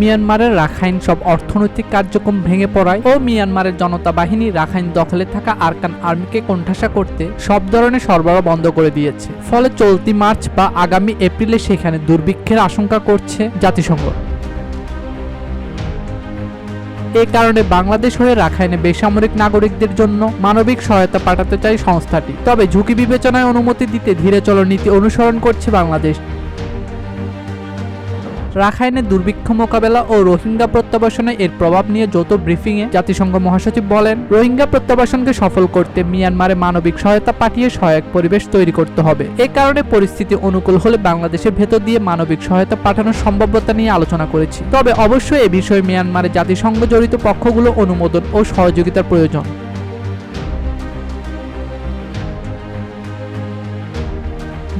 মিয়ানমারের রাখাইন সব অর্থনৈতিক কার্যক্রম ভেঙে পড়ায় ও মিয়ানমারের জনতা বাহিনী রাখাইন দখলে থাকা আরকান আর্মিকে কোণঠাসা করতে সব ধরনের সরবরাহ বন্ধ করে দিয়েছে। ফলে চলতি মার্চ বা আগামী এপ্রিলে সেখানে দুর্ভিক্ষের আশঙ্কা করছে জাতিসংঘ। এ কারণে বাংলাদেশ হয়ে রাখাইনে বেসামরিক নাগরিকদের জন্য মানবিক সহায়তা পাঠাতে চায় সংস্থাটি। তবে ঝুঁকি বিবেচনায় অনুমতি দিতে ধীরে চলো নীতি অনুসরণ করছে বাংলাদেশ। রাখাইনে দুর্ভিক্ষ মোকাবেলা ও রোহিঙ্গা প্রত্যাবাসনে এর প্রভাব নিয়ে যৌথ ব্রিফিংয়ে জাতিসংঘ মহাসচিব বলেন, রোহিঙ্গা প্রত্যাবাসনকে সফল করতে মিয়ানমারে মানবিক সহায়তা পাঠিয়ে সহায়ক পরিবেশ তৈরি করতে হবে। এ কারণে পরিস্থিতি অনুকূল হলে বাংলাদেশের ভেতর দিয়ে মানবিক সহায়তা পাঠানোর সম্ভাব্যতা নিয়ে আলোচনা করেছি। তবে অবশ্যই এ বিষয়ে মিয়ানমারে জাতিসংঘ জড়িত পক্ষগুলো অনুমোদন ও সহযোগিতার প্রয়োজন।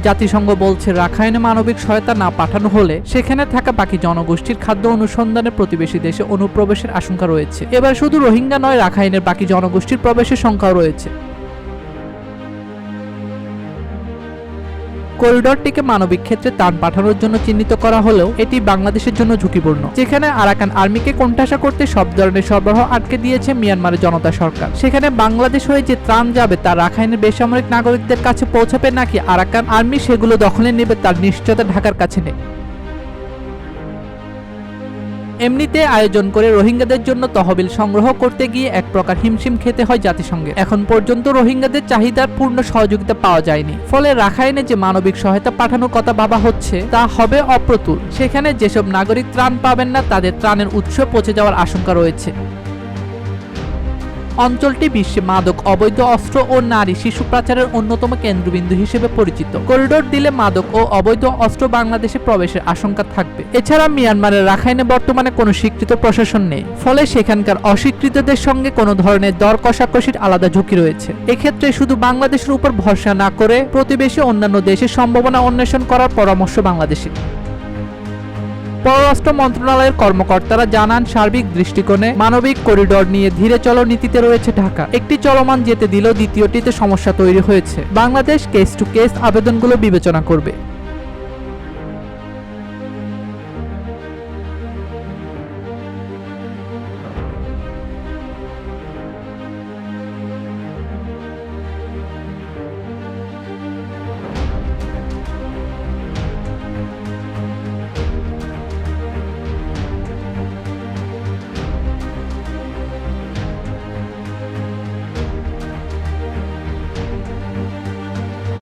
জাতিসংঘ বলছে রাখাইনে মানবিক সহায়তা না পাঠানো হলে সেখানে থাকা বাকি জনগোষ্ঠীর খাদ্য অনুসন্ধানে প্রতিবেশী দেশে অনুপ্রবেশের আশঙ্কা রয়েছে। এবার শুধু রোহিঙ্গা নয়, রাখাইনের বাকি জনগোষ্ঠীর প্রবেশের সংখ্যাও রয়েছে। করিডরটিকে মানবিক ক্ষেত্রে তান পাঠানোর জন্য চিহ্নিত করা হলেও এটি বাংলাদেশের জন্য ঝুঁকিপূর্ণ। যেখানে আরাকান আর্মিকে কোণঠাসা করতে সব ধরনের সরবরাহ আটকে দিয়েছে মিয়ানমারের জনতা সরকার। সেখানে বাংলাদেশ হয়ে যে ত্রাণ যাবে তা রাখাইনের বেসামরিক নাগরিকদের কাছে পৌঁছাবে নাকি আরাকান আর্মি সেগুলো দখলে নেবে তার নিশ্চয়তা ঢাকার কাছে নেই। এমনিতে আয়োজন করে রোহিঙ্গাদের জন্য তহবিল সংগ্রহ করতে গিয়ে এক প্রকার হিমশিম খেতে হয় জাতিসংঘে। এখন পর্যন্ত রোহিঙ্গাদের চাহিদার পূর্ণ সহযোগিতা পাওয়া যায়নি। ফলে রাখাইনে যে মানবিক সহায়তা পাঠানোর কথা ভাবা হচ্ছে, তা হবে অপ্রতুল। সেখানে যেসব নাগরিক ত্রাণ পাবেন না, তাদের ত্রাণের উৎস পচে যাওয়ার আশঙ্কা রয়েছে। অঞ্চলটি বিশ্বে মাদক, অবৈধ অস্ত্র ও নারী শিশু পাচারের অন্যতম কেন্দ্রবিন্দু হিসেবে পরিচিত। করিডোর দিলে মাদক ও অবৈধ অস্ত্র বাংলাদেশে প্রবেশের আশঙ্কা থাকবে। এছাড়া মিয়ানমারের রাখাইনে বর্তমানে কোনো স্বীকৃত প্রশাসন নেই। ফলে সেখানকার অস্বীকৃতদের সঙ্গে কোনো ধরনের দর কষাকষির আলাদা ঝুঁকি রয়েছে। এক্ষেত্রে শুধু বাংলাদেশের উপর ভরসা না করে প্রতিবেশী অন্যান্য দেশের সম্ভাবনা অন্বেষণ করার পরামর্শ বাংলাদেশের পররাষ্ট্র মন্ত্রণালয়ের কর্মকর্তারা জানান সার্বিক দৃষ্টিকোণে মানবিক করিডর নিয়ে ধীরে চলো নীতিতে রয়েছে ঢাকা। একটি চলমান যেতে দিলেও দ্বিতীয়টিতে সমস্যা তৈরি হয়েছে। বাংলাদেশ কেস টু কেস আবেদনগুলো বিবেচনা করবে।